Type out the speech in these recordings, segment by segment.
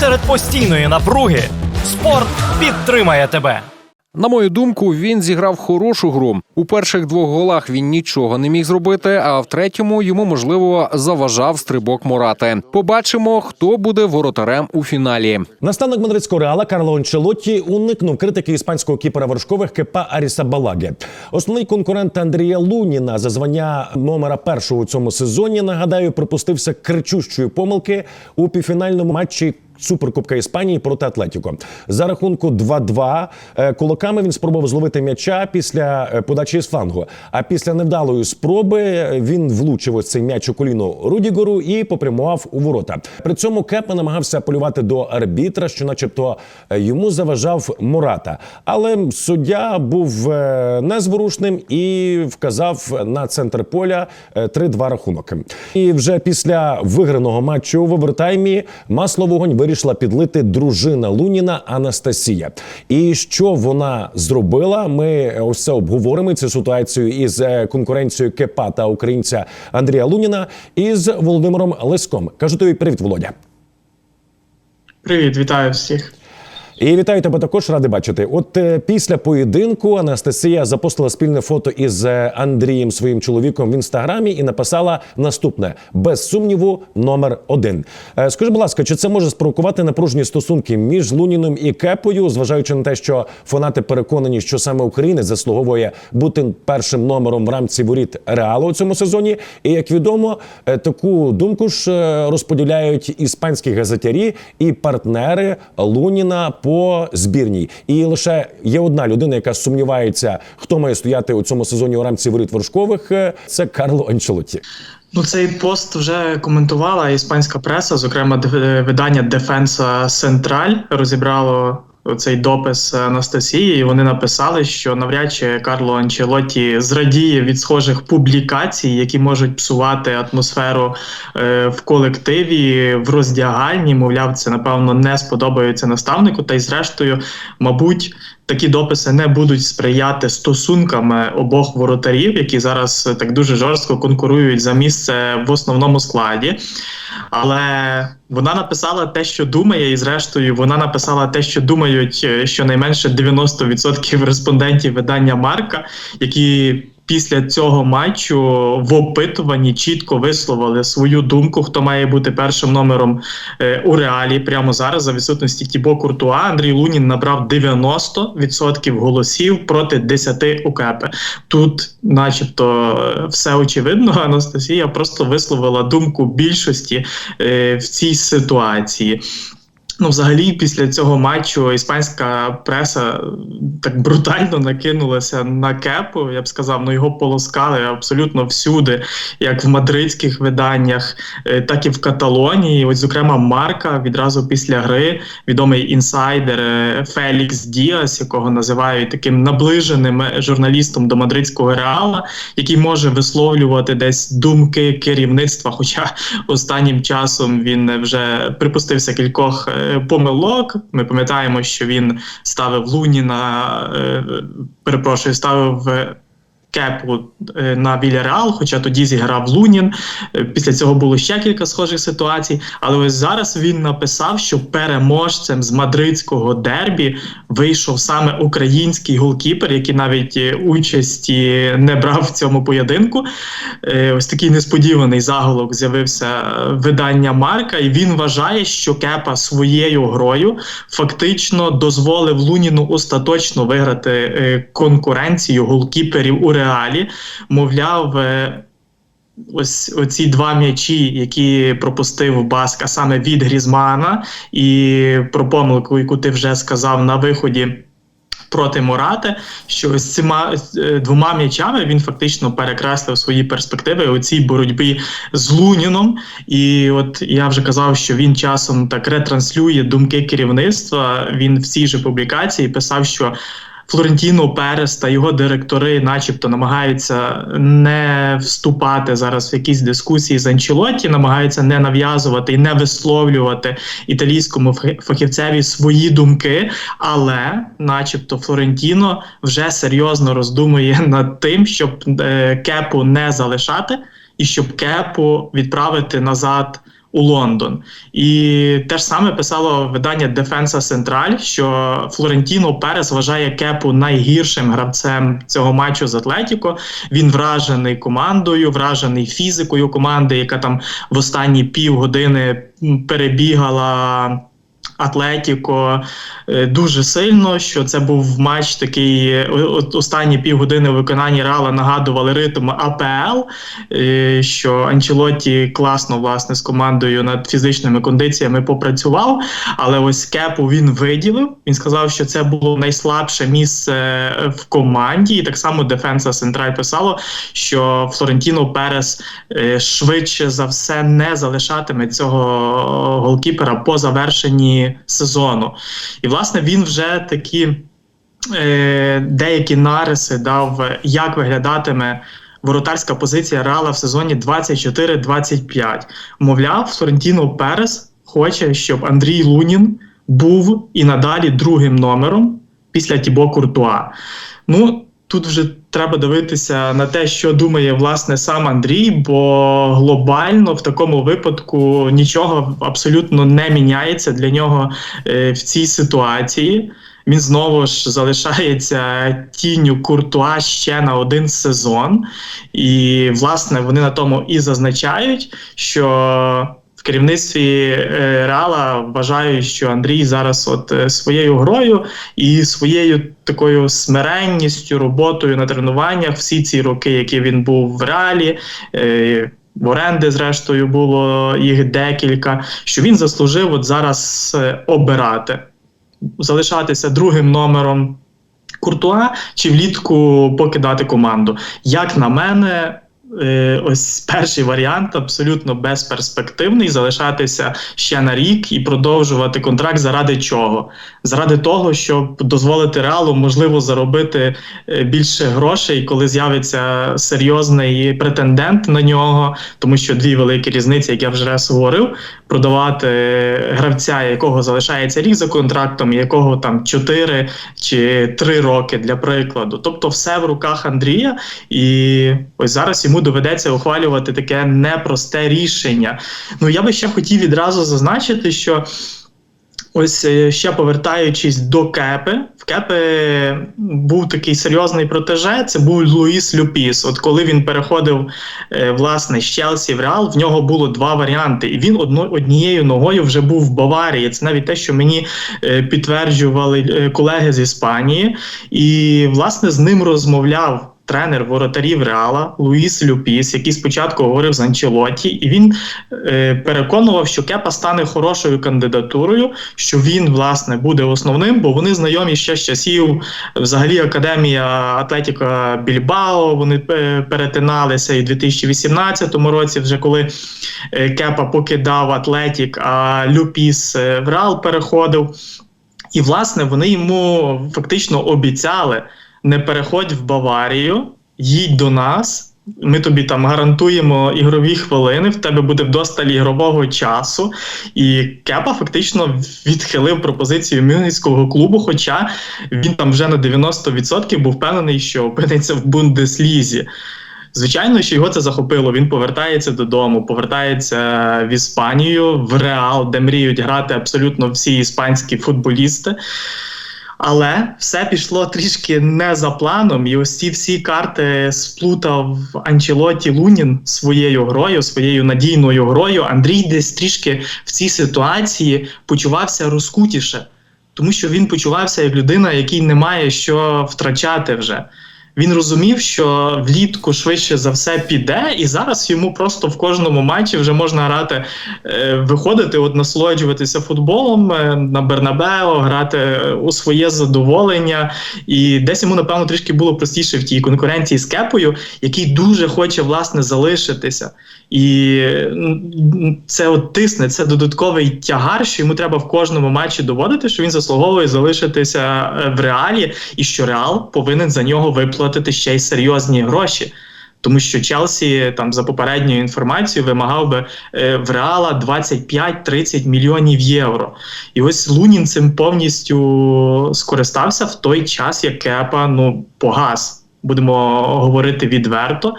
серед постійної напруги спорт підтримає тебе. На мою думку, він зіграв хорошу гру. У перших двох голах він нічого не міг зробити, а в третьому йому можливо заважав стрибок Морати. Побачимо, хто буде воротарем у фіналі. Наставник мадридського реала Карло Анчелотті уникнув критики іспанського кіпера вершкових Кепа Аріса Балаге. Основний конкурент Андрія Луніна за звання номера першого у цьому сезоні. Нагадаю, припустився кричущої помилки у півфінальному матчі. Суперкубка Іспанії проти Атлетіко за рахунку 2-2 е, кулаками він спробував зловити м'яча після е, подачі з флангу. А після невдалої спроби е, він влучив ось цей м'яч у коліно Рудігору і попрямував у ворота. При цьому Кепа намагався полювати до арбітра, що, начебто, йому заважав Мурата. Але суддя був незворушним і вказав на центр поля е, 3-2 рахунок. І вже після виграного матчу в овертаймі масло вогонь вирішила підлити дружина Луніна Анастасія. І що вона зробила? Ми ось це обговоримо цю ситуацію із е, конкуренцією Кепа та українця Андрія Луніна із Володимиром Леском. Кажу тобі привіт, Володя. Привіт, вітаю всіх. І вітаю тебе також, радий бачити. От е, після поєдинку Анастасія запостила спільне фото із е, Андрієм, своїм чоловіком в інстаграмі, і написала наступне: без сумніву, номер один. Е, скажи, будь ласка, чи це може спровокувати напружені стосунки між Луніном і Кепою, зважаючи на те, що фанати переконані, що саме Україна заслуговує бути першим номером в рамці воріт Реалу у цьому сезоні? І як відомо, таку думку ж розподіляють іспанські газетярі і партнери Луніна по збірній. І лише є одна людина, яка сумнівається, хто має стояти у цьому сезоні у рамці воріт вершкових. е, Це Карло Анчелоті. Ну, цей пост вже коментувала іспанська преса, зокрема, видання Дефенса Централь розібрало цей допис Анастасії. і Вони написали, що навряд чи Карло Анчелоті зрадіє від схожих публікацій, які можуть псувати атмосферу е, в колективі, в роздягальні. Мовляв, це напевно не сподобається наставнику. Та й зрештою, мабуть. Такі дописи не будуть сприяти стосунками обох воротарів, які зараз так дуже жорстко конкурують за місце в основному складі. Але вона написала те, що думає, і зрештою вона написала те, що думають е, щонайменше 90% респондентів видання Марка, які після цього матчу в опитуванні чітко висловили свою думку, хто має бути першим номером е, у реалі прямо зараз за відсутності Тібо Куртуа. Андрій Лунін набрав 90% голосів проти 10 у Кепе. Тут, начебто, е, все очевидно. Анастасія просто висловила думку більшості е, в цій ситуації. Ну, взагалі, після цього матчу іспанська преса так брутально накинулася на кепу. Я б сказав, ну його полоскали абсолютно всюди, як в мадридських виданнях, е, так і в Каталонії. Ось, зокрема, Марка відразу після гри відомий інсайдер е, Фелікс Діас, якого називають таким наближеним е, журналістом до мадридського реала, який може висловлювати десь думки керівництва. Хоча останнім часом він вже припустився кількох е, помилок. Ми пам'ятаємо, що він ставив Луніна, е, перепрошую, ставив. Кепу е, на Вільяреал, хоча тоді зіграв Лунін. Е, Після цього було ще кілька схожих ситуацій. Але ось зараз він написав, що переможцем з мадридського дербі вийшов саме український голкіпер, який навіть е, участі не брав в цьому поєдинку. Ось такий несподіваний заголовок з'явився видання Марка, і він вважає, що Кепа своєю грою фактично дозволив Луніну остаточно виграти конкуренцію голкіперів у реалі. Мовляв, е, ось оці два м'ячі, які пропустив Баск, а саме від Грізмана, і про помилку, яку ти вже сказав на виході. Проти Морати, що з цими е, двома м'ячами він фактично перекреслив свої перспективи у цій боротьбі з Луніном. І от я вже казав, що він часом так ретранслює думки керівництва. Він в цій же публікації писав, що Флорентіно Перес та його директори, начебто, намагаються не вступати зараз в якісь дискусії з Анчелотті, намагаються не нав'язувати і не висловлювати італійському фах- фахівцеві свої думки. Але, начебто, Флорентіно вже серйозно роздумує над тим, щоб е, кепу не залишати, і щоб кепу відправити назад. У Лондон. І те ж саме писало видання Дефенса Централь, що Флорентіно Перес вважає Кепу найгіршим гравцем цього матчу з Атлетіко. Він вражений командою, вражений фізикою команди, яка там в останні півгодини перебігала. Атлетіко е, дуже сильно, що це був матч такий е, останні півгодини у виконанні Реала нагадували ритм АПЛ, е, що Анчелотті класно власне з командою над фізичними кондиціями попрацював. Але ось кепу він виділив. Він сказав, що це було найслабше місце в команді. І так само Дефенса Централь писало, що Флорентіно Перес швидше за все не залишатиме цього голкіпера по завершенні сезону. І власне він вже такі е, деякі нариси дав, як виглядатиме. Воротарська позиція Реала в сезоні 24-25. Мовляв, Флорентіно Перес хоче, щоб Андрій Лунін був і надалі другим номером після Тібо Куртуа. Ну, тут вже треба дивитися на те, що думає власне сам Андрій, бо глобально в такому випадку нічого абсолютно не міняється для нього е, в цій ситуації. Він знову ж залишається тінню Куртуа ще на один сезон. І, власне, вони на тому і зазначають, що керівництві е, Реала вважають, що Андрій зараз от е, своєю грою і своєю такою смиренністю, роботою на тренуваннях всі ці роки, які він був в Реалі. е, В оренди, зрештою, було їх декілька. Що він заслужив от зараз обирати, залишатися другим номером Куртуа чи влітку покидати команду. Як на мене, ось перший варіант абсолютно безперспективний залишатися ще на рік і продовжувати контракт заради чого? Заради того, щоб дозволити реалу можливо заробити е, більше грошей, коли з'явиться серйозний претендент на нього, тому що дві великі різниці, як я вже раз говорив, продавати гравця, якого залишається рік за контрактом, якого там 4 чи 3 роки для прикладу. Тобто, все в руках Андрія, і ось зараз йому доведеться ухвалювати таке непросте рішення. Ну я би ще хотів відразу зазначити, що. Ось е, ще повертаючись до Кепи, в Кепи був такий серйозний протеже. Це був Луїс Люпіс. От коли він переходив е, власне з Челсі в Реал, в нього було два варіанти, і він однією ногою вже був в Баварії. Це навіть те, що мені е, підтверджували колеги з Іспанії, і власне з ним розмовляв. Тренер воротарів Реала Луїс Люпіс, який спочатку говорив з Анчелоті, і він е, переконував, що Кепа стане хорошою кандидатурою, що він власне буде основним, бо вони знайомі ще з часів взагалі Академія Атлетіка Більбао. Вони е, перетиналися і в 2018 році, вже коли е, Кепа покидав Атлетік, а Люпіс е, в Реал переходив. І власне вони йому фактично обіцяли не переходь в Баварію, їдь до нас. Ми тобі там гарантуємо ігрові хвилини, в тебе буде вдосталь ігрового часу. І Кепа фактично відхилив пропозицію Мюнхенського клубу, хоча він там вже на 90% був впевнений, що опиниться в Бундеслізі. Звичайно, що його це захопило. Він повертається додому, повертається в Іспанію, в Реал, де мріють грати абсолютно всі іспанські футболісти. Але все пішло трішки не за планом, і ось ці всі карти сплутав Анчелоті Лунін своєю грою, своєю надійною грою. Андрій десь трішки в цій ситуації почувався розкутіше, тому що він почувався як людина, який не має що втрачати вже. Він розумів, що влітку швидше за все піде, і зараз йому просто в кожному матчі вже можна грати, е, виходити, от насолоджуватися футболом е, на Бернабео, грати е, у своє задоволення. І десь йому, напевно, трішки було простіше в тій конкуренції з Кепою, який дуже хоче власне залишитися. І це от тисне, це додатковий тягар, що йому треба в кожному матчі доводити, що він заслуговує залишитися в реалі, і що Реал повинен за нього виплатити ще й серйозні гроші. Тому що Челсі там за попередньою інформацією вимагав би е, в Реала 25-30 мільйонів євро. І ось Лунін цим повністю скористався в той час, як Кепа ну погас. Будемо говорити відверто.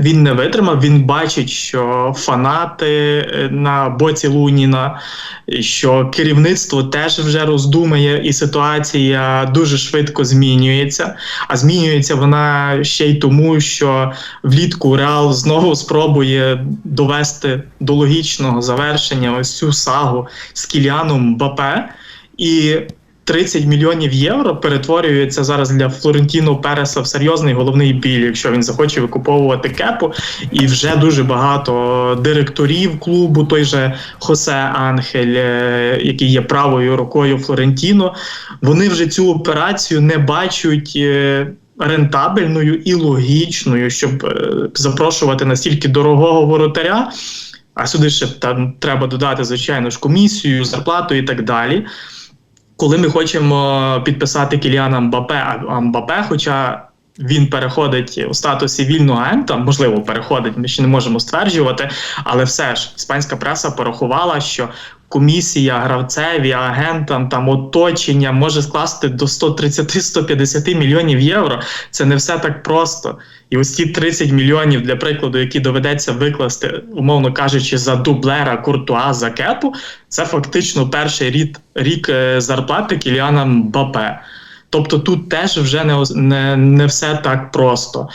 Він не витримав. Він бачить, що фанати е, на боці Луніна, що керівництво теж вже роздумає, і ситуація дуже швидко змінюється. А змінюється вона ще й тому, що влітку Реал знову спробує довести до логічного завершення ось цю сагу з Кіліаном Мбапе. І 30 мільйонів євро перетворюється зараз для Флорентіно Переса в серйозний головний біль, якщо він захоче викуповувати кепу. І вже дуже багато директорів клубу, той же Хосе Анхель, е, який є правою рукою Флорентіно, вони вже цю операцію не бачать. е, Рентабельною і логічною, щоб е, запрошувати настільки дорогого воротаря, а сюди ще там треба додати, звичайно ж, комісію, зарплату і так далі коли ми хочемо підписати Кіліана Мбапе, а Мбапе, хоча він переходить у статусі вільного агента, можливо, переходить, ми ще не можемо стверджувати, але все ж іспанська преса порахувала, що комісія гравцеві, агентам, там оточення може скласти до 130-150 мільйонів євро. Це не все так просто. І ось ті 30 мільйонів, для прикладу, які доведеться викласти, умовно кажучи, за дублера Куртуа за кепу, це фактично перший рік, рік е, зарплати Кіліана Мбапе. Тобто тут теж вже не, не, не все так просто.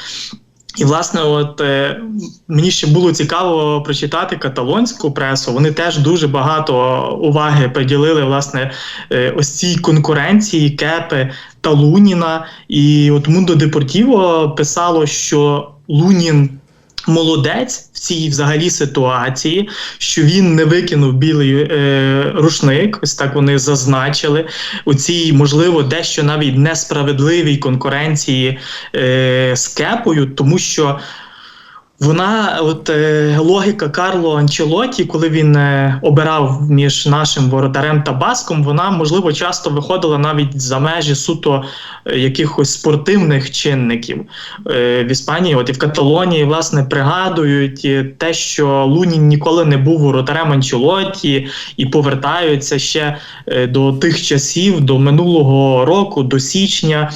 І, власне, от е, мені ще було цікаво прочитати каталонську пресу. Вони теж дуже багато уваги приділили власне е, ось цій конкуренції Кепи та Луніна. І от Мундо Депортіво писало, що Лунін. Молодець в цій взагалі ситуації, що він не викинув білий е, рушник, ось так вони зазначили у цій, можливо, дещо навіть несправедливій конкуренції е, з кепою, тому що вона, от е, логіка Карло Анчелоті, коли він е, обирав між нашим воротарем та баском, вона можливо часто виходила навіть за межі суто е, якихось спортивних чинників е, в Іспанії. От і в Каталонії, власне, пригадують е, те, що Лунін ніколи не був воротарем Анчелоті, і повертаються ще е, до тих часів, до минулого року, до січня.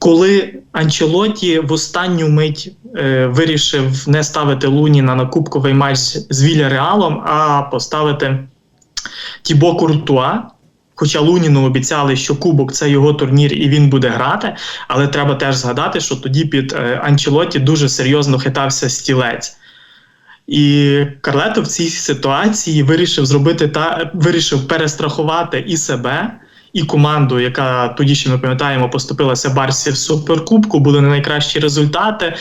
Коли Анчелоті в останню мить е, вирішив не ставити Луніна на кубковий матч з Вільяреалом, а поставити Тібо Куртуа. Хоча Луніну обіцяли, що Кубок це його турнір і він буде грати. Але треба теж згадати, що тоді під е, Анчелоті дуже серйозно хитався стілець. І Карлето в цій ситуації вирішив зробити та вирішив перестрахувати і себе, і команду, яка тоді ще ми пам'ятаємо, поступилася Барсі в суперкубку, були не найкращі результати.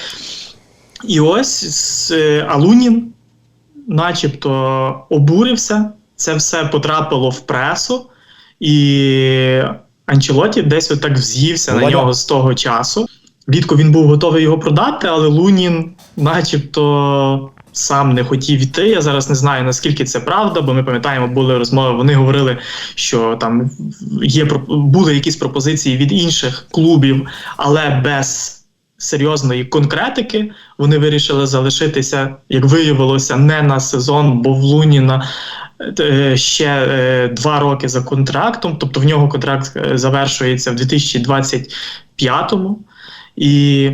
І ось е, Алунін, начебто, обурився. Це все потрапило в пресу, і Анчелоті десь отак вз'ївся на нього з того часу. Влітку він був готовий його продати, але Лунін, начебто, сам не хотів йти. Я зараз не знаю наскільки це правда, бо ми пам'ятаємо, були розмови. Вони говорили, що там є були якісь пропозиції від інших клубів, але без серйозної конкретики вони вирішили залишитися, як виявилося, не на сезон, бо в Луніна е, ще е, два роки за контрактом. Тобто в нього контракт е, завершується в 2025-му. І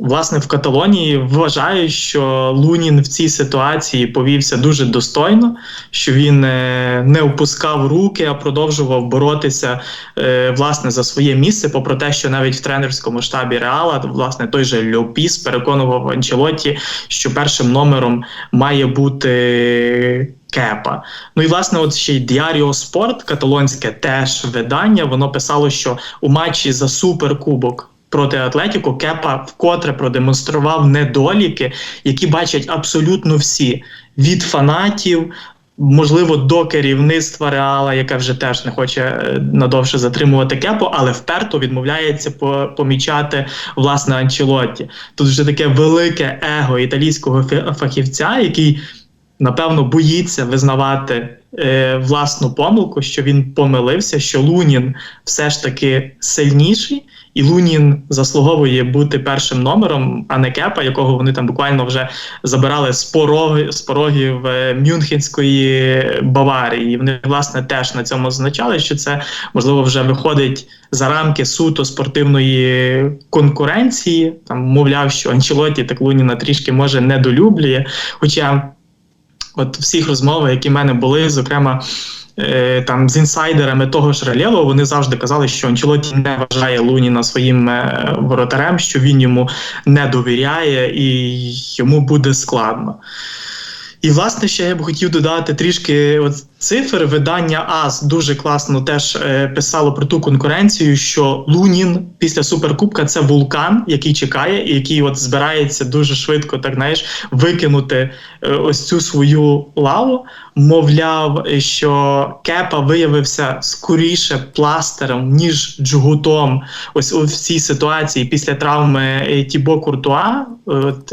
Власне, в Каталонії вважають, що Лунін в цій ситуації повівся дуже достойно, що він е, не опускав руки, а продовжував боротися е, власне за своє місце. Попри те, що навіть в тренерському штабі Реала, власне, той же Льопіс переконував Анчелоті, що першим номером має бути. Кепа. Ну і власне, от ще й Діаріо Спорт, каталонське теж видання. Воно писало, що у матчі за суперкубок проти Атлетіко Кепа вкотре продемонстрував недоліки, які бачать абсолютно всі від фанатів. Можливо, до керівництва Реала, яке вже теж не хоче е, надовше затримувати кепу, але вперто відмовляється помічати власне Анчелотті. Тут вже таке велике его італійського фахівця, який напевно, боїться визнавати е, власну помилку, що він помилився, що Лунін все ж таки сильніший, і Лунін заслуговує бути першим номером, а не Кепа, якого вони там буквально вже забирали з пороги з порогів е, Мюнхенської Баварії. І вони власне теж на цьому зазначали, що це можливо вже виходить за рамки суто спортивної конкуренції. Там мовляв, що Анчелоті так Луніна трішки може недолюблює. Хоча от всіх розмов, які в мене були, зокрема. е, Там з інсайдерами того ж Рельєво, вони завжди казали, що Анчелоті не вважає Луніна своїм е, воротарем, що він йому не довіряє і йому буде складно. І, власне, ще я б хотів додати трішки от цифр. Видання АС дуже класно теж е, писало про ту конкуренцію, що Лунін після суперкубка це вулкан, який чекає, і який от збирається дуже швидко, так знаєш, викинути е, ось цю свою лаву. Мовляв, що Кепа виявився скоріше пластером, ніж джгутом. Ось у цій ситуації після травми е, Тібо Куртуа, от,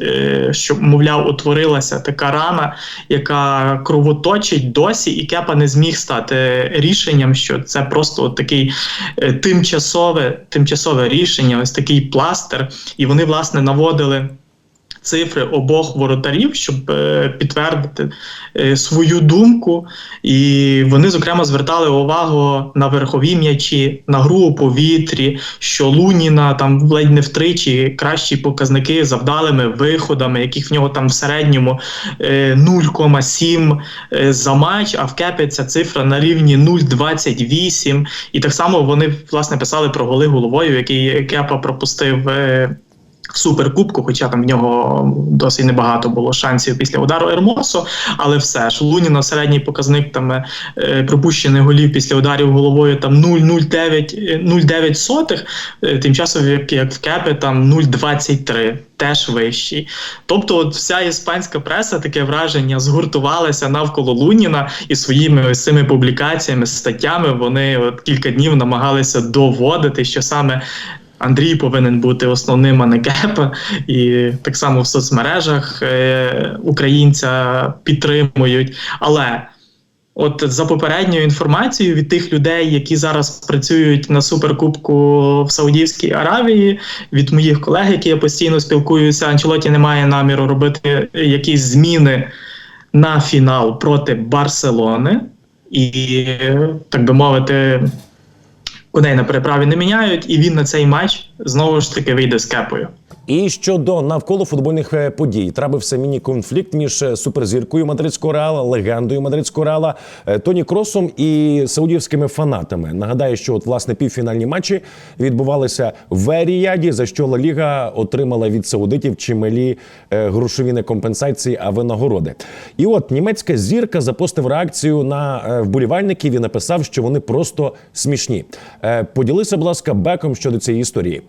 що, мовляв, утворилася така рана, яка кровоточить досі, і Кепа не зміг стати рішенням, що це просто от такий е, тимчасове, тимчасове рішення, ось такий пластир. І вони, власне, наводили. Цифри обох воротарів, щоб е, підтвердити е, свою думку, і вони зокрема звертали увагу на верхові м'ячі, на гру у повітрі, що Луніна там ледь не втричі кращі показники за вдалими виходами, яких в нього там в середньому е, 0,7 е, за матч. А в Кепі ця цифра на рівні 0,28. І так само вони власне писали про голи головою, який Кепа пропустив. е, суперкубку, хоча там в нього досить небагато було шансів після удару Ермосо, але все ж Луніна середній показник там е, пропущених голів після ударів головою там 0,09 0,9 сотих, е, тим часом як, в Кепе там 0,23, теж вищий. Тобто, от вся іспанська преса таке враження згуртувалася навколо Луніна і своїми ось цими публікаціями, статтями вони от кілька днів намагалися доводити, що саме Андрій повинен бути основним, а не Кепа. І так само в соцмережах е, українця підтримують. Але от за попередньою інформацією від тих людей, які зараз працюють на суперкубку в Саудівській Аравії, від моїх колег, які я постійно спілкуюся, Анчелоті не має наміру робити якісь зміни на фінал проти Барселони. І, так би мовити, коней на переправі не міняють, і він на цей матч знову ж таки вийде з кепою. І щодо навколо футбольних е, подій, трапився міні-конфлікт між е, суперзіркою мадридського реала, легендою мадридського реала е, Тоні Кросом і саудівськими фанатами. Нагадаю, що от власне півфінальні матчі відбувалися в Еріяді, за що Ла Ліга отримала від саудитів чималі грошові не компенсації, а винагороди. І от німецька зірка запостив реакцію на вболівальників і написав, що вони просто смішні. Поділися, будь ласка, беком щодо цієї історії.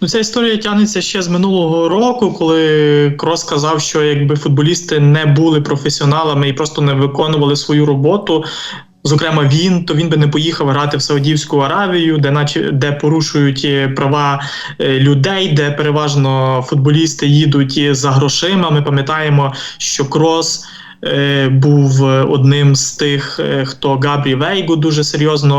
Ну, ця історія тягнеться ще з минулого року, коли Крос сказав, що якби футболісти не були професіоналами і просто не виконували свою роботу. Зокрема, він то він би не поїхав грати в Саудівську Аравію, де наче де порушують е, права е, людей, де переважно футболісти їдуть за грошима. Ми пам'ятаємо, що Крос. Е, Був одним з тих, е, хто Габрі Вейгу дуже серйозно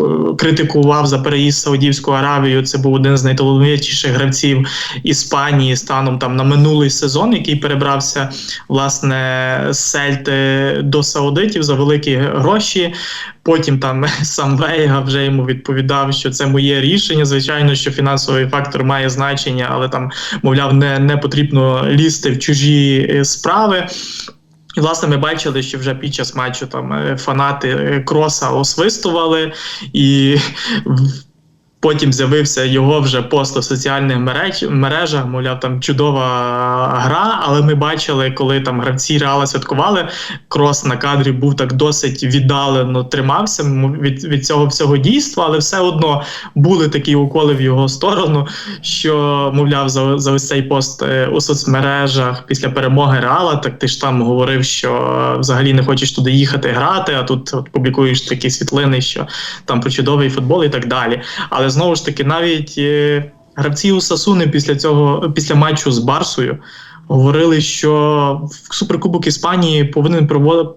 е, критикував за переїзд в Саудівську Аравію. Це був один з найталановитіших гравців Іспанії станом там на минулий сезон, який перебрався власне з Сельти до Саудитів за великі гроші. Потім там сам Вейга вже йому відповідав, що це моє рішення. Звичайно, що фінансовий фактор має значення, але там, мовляв, не, не потрібно лізти в чужі е, справи. І, власне, ми бачили, що вже під час матчу там е, фанати е, кроса освистували, і потім з'явився його вже пост у соціальних мереж, мережах, мовляв, там чудова гра. Але ми бачили, коли там гравці реала святкували, крос на кадрі був так досить віддалено тримався від, від цього всього дійства, але все одно були такі уколи в його сторону, що мовляв, за, за ось цей пост е, у соцмережах після перемоги Реала, так ти ж там говорив, що е, взагалі не хочеш туди їхати грати, а тут от публікуєш такі світлини, що там про чудовий футбол і так далі. Але знову ж таки, навіть е, гравці у Сасуни після цього, після матчу з Барсою. говорили, що Суперкубок Іспанії повинен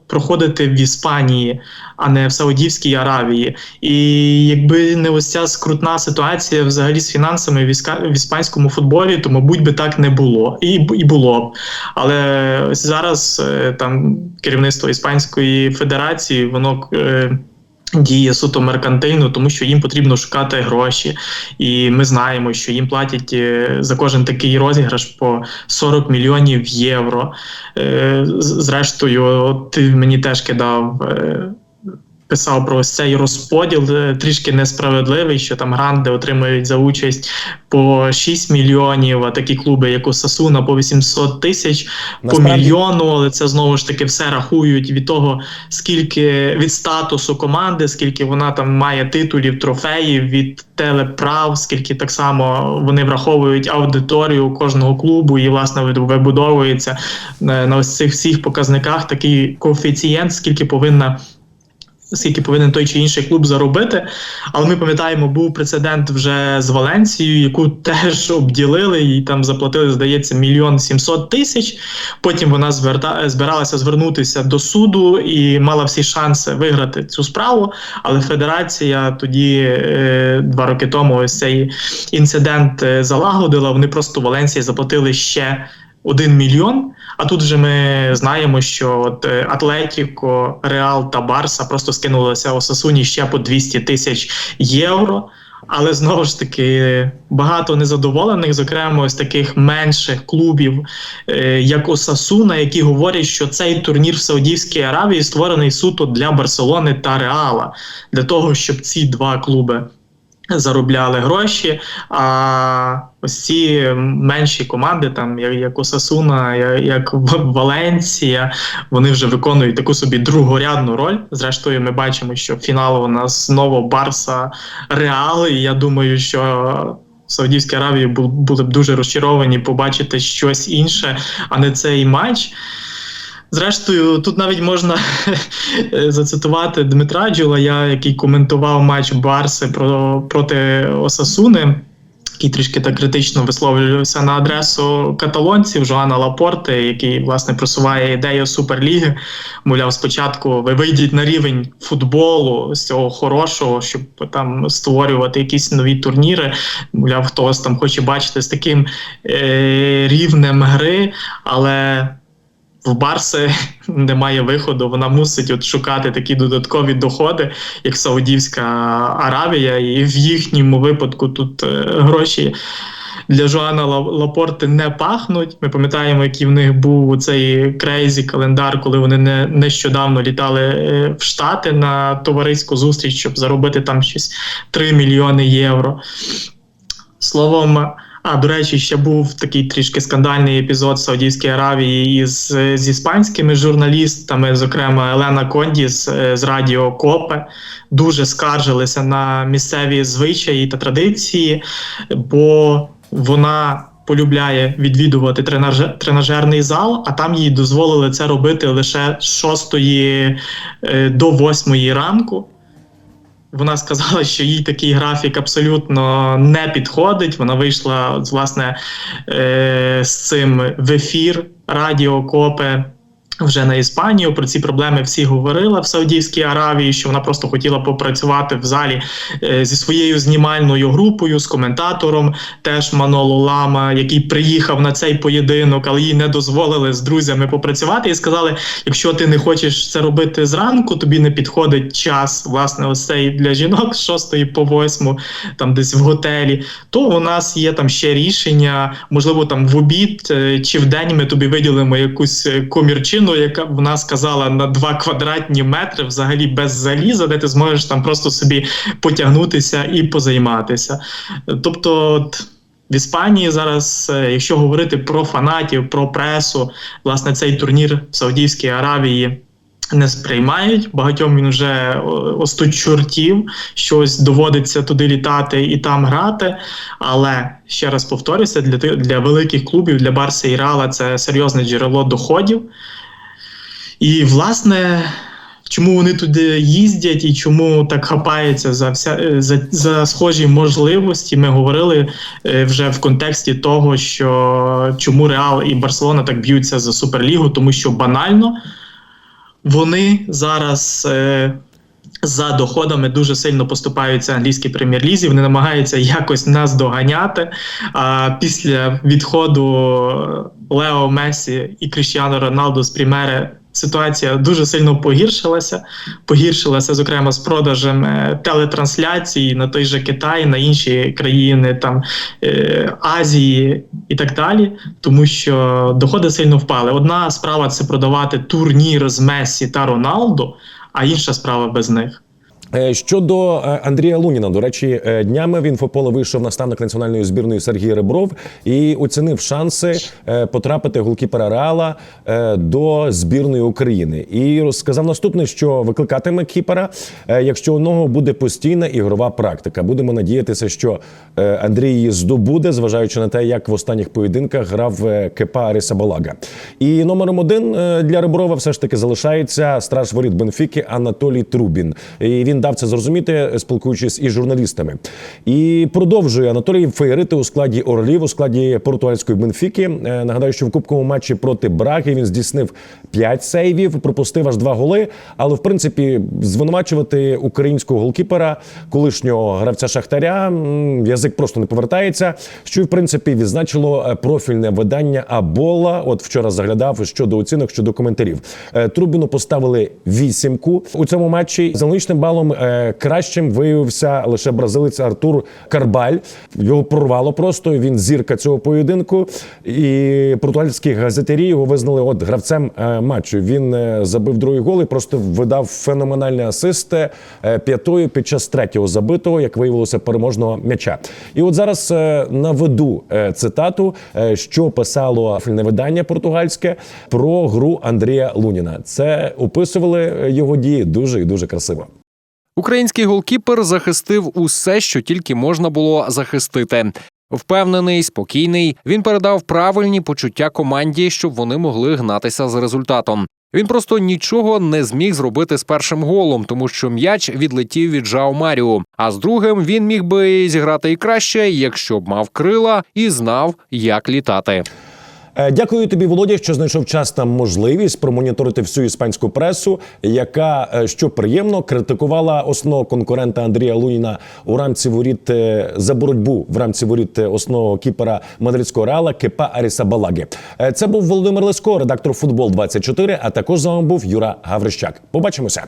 проходити в Іспанії, а не в Саудівській Аравії. І якби не ось ця скрутна ситуація взагалі з фінансами в, іспанському футболі, то мабуть би так не було. І, і було б. Але ось зараз е, там керівництво Іспанської Федерації, воно. Е, Діє суто меркантильно, тому що їм потрібно шукати гроші, і ми знаємо, що їм платять е, за кожен такий розіграш по 40 мільйонів євро. Е, Зрештою, ти мені теж кидав. Писав про ось цей розподіл е, трішки несправедливий, що там гранди отримують за участь по 6 мільйонів, а такі клуби, як у Сасуна, по 800 тисяч по мільйону, але це знову ж таки все рахують від того, скільки від статусу команди, скільки вона там має титулів, трофеїв від телеправ, скільки так само вони враховують аудиторію кожного клубу і власне вибудовується е, на ось цих всіх показниках такий коефіцієнт, скільки повинна. Скільки повинен той чи інший клуб заробити, але ми пам'ятаємо, був прецедент вже з Валенцією, яку теж обділили і там заплатили, здається, мільйон сімсот тисяч. Потім вона зверта... збиралася звернутися до суду і мала всі шанси виграти цю справу. Але федерація тоді е, два роки тому ось цей інцидент е, залагодила. Вони просто Валенції заплатили ще. Один мільйон. А тут вже ми знаємо, що от е, Атлетіко, Реал та Барса просто скинулися Осасуні ще по 200 тисяч євро. Але знову ж таки багато незадоволених, зокрема ось таких менших клубів, е, як Осасуна, які говорять, що цей турнір в Саудівській Аравії створений суто для Барселони та Реала, для того, щоб ці два клуби заробляли гроші. А ось ці менші команди, там як, як Осасуна, як, як В- Валенсія, вони вже виконують таку собі другорядну роль. Зрештою, ми бачимо, що фінал у нас знову Барса Реал. І я думаю, що в Саудівській Аравії були б дуже розчаровані побачити щось інше, а не цей матч. Зрештою, тут навіть можна зацитувати Дмитра Джулая, який коментував матч Барси про, проти Осасуни, який трішки так критично висловлювався на адресу каталонців Жоана Лапорте, який власне просуває ідею Суперліги. Мовляв, спочатку ви вийдіть на рівень футболу з цього хорошого, щоб там створювати якісь нові турніри. Мовляв, хтось там хоче бачити з таким е, рівнем гри, але в Барси немає виходу, вона мусить от шукати такі додаткові доходи, як Саудівська Аравія, і в їхньому випадку тут е, гроші. Для Жоана Лапорти не пахнуть. Ми пам'ятаємо, який в них був цей крейзі календар, коли вони не, нещодавно літали е, в Штати на товариську зустріч, щоб заробити там щось 3 мільйони євро. Словом, а до речі, ще був такий трішки скандальний епізод в Саудівській Аравії із з іспанськими журналістами, зокрема Елена Кондіс е, з Радіо Копе, дуже скаржилися на місцеві звичаї та традиції, бо вона. Полюбляє відвідувати тренаже- тренажерний зал, а там їй дозволили це робити лише з 6 е, до 8 ранку. Вона сказала, що їй такий графік абсолютно не підходить. Вона вийшла от, власне е, з цим в ефір Радіо Копе. Вже на Іспанію про ці проблеми всі говорила в Саудівській Аравії, що вона просто хотіла попрацювати в залі е, зі своєю знімальною групою, з коментатором, теж Маноло Лама, який приїхав на цей поєдинок, але їй не дозволили з друзями попрацювати і сказали: якщо ти не хочеш це робити зранку, тобі не підходить час, власне, ось цей для жінок з 6 по 8, там десь в готелі, то у нас є там ще рішення, можливо, там в обід е, чи в день ми тобі виділимо якусь е, комірчину, яка вона сказала на 2 квадратні метри, взагалі без заліза, де ти зможеш там просто собі потягнутися і позайматися. Тобто, от, в Іспанії зараз, е, якщо говорити про фанатів, про пресу, власне, цей турнір в Саудівській Аравії. Не сприймають, багатьом він вже о, осточортів, щось доводиться туди літати і там грати. Але ще раз повторюся, для, для великих клубів, для Барса і Реала це серйозне джерело доходів. І, власне, чому вони туди їздять і чому так хапається за вся е, за, за схожі можливості. Ми говорили е, вже в контексті того, що чому Реал і Барселона так б'ються за Суперлігу, тому що банально вони зараз. Е, за доходами дуже сильно поступаються англійській прем'єр-лізі. Вони намагаються якось нас доганяти. А після відходу Лео Месі і Кріштіану Роналду з Прімери ситуація дуже сильно погіршилася. Погіршилася, зокрема, з продажем е, телетрансляцій на той же Китай, на інші країни там е, Азії і так далі, тому що доходи сильно впали. Одна справа це продавати турнір з Месі та Роналду, а інша справа без них. Е, Щодо е, Андрія Луніна, до речі, е, днями в інфополе вийшов наставник національної збірної Сергій Ребров і оцінив шанси потрапити голкіпера Реала до збірної України. І розказав наступне, що викликатиме кіпера, якщо у нього буде постійна ігрова практика. Будемо надіятися, що Андрій її здобуде, зважаючи на те, як в останніх поєдинках грав Кепа Арісабалага. І номером один для Реброва все ж таки залишається страж воріт Бенфіки Анатолій Трубін. І він дав це зрозуміти, спілкуючись із журналістами. І продовжує Анатолій феєрити у складі Орлів, у складі португальської Бенфіки. Е, Нагадаю, що в кубковому матчі проти Браги він здійснив 5 сейвів, пропустив аж 2 голи. Але в принципі звинувачувати українського голкіпера, колишнього гравця Шахтаря, язик просто не повертається. Що в принципі відзначило е, профільне видання Абола. От вчора заглядав щодо оцінок, щодо коментарів. Е, Трубіну поставили вісімку у цьому матчі. За аналогічним балом е, кращим виявився лише бразилець Артур Карбаль. Його прорвало просто. Він зірка цього поєдинку. І португальські газетярі його визнали от гравцем е, матчу. Він е, забив другий гол і просто видав феноменальний асист е, п'ятою під час третього забитого, як виявилося, переможного м'яча. І от зараз е, наведу е, цитату, е, що писало видання португальське про гру Андрія Луніна. Це описували е, його дії дуже і дуже красиво. Український голкіпер захистив усе, що тільки можна було захистити. Впевнений, спокійний, він передав правильні почуття команді, щоб вони могли гнатися з результатом. Він просто нічого не зміг зробити з першим голом, тому що м'яч відлетів від Жао Маріо. А з другим він міг би зіграти і краще, якщо б мав крила і знав, як літати. Е, Дякую тобі, Володя, що знайшов час та можливість промоніторити всю іспанську пресу, яка е, що приємно критикувала основного конкурента Андрія Луніна у рамці воріт е, за боротьбу в рамці воріт основного кіпера мадридського реала Кепа Арісабалаги. Е, Це був Володимир Леско, редактор футбол 24 А також з вами був Юра Гаврищак. Побачимося.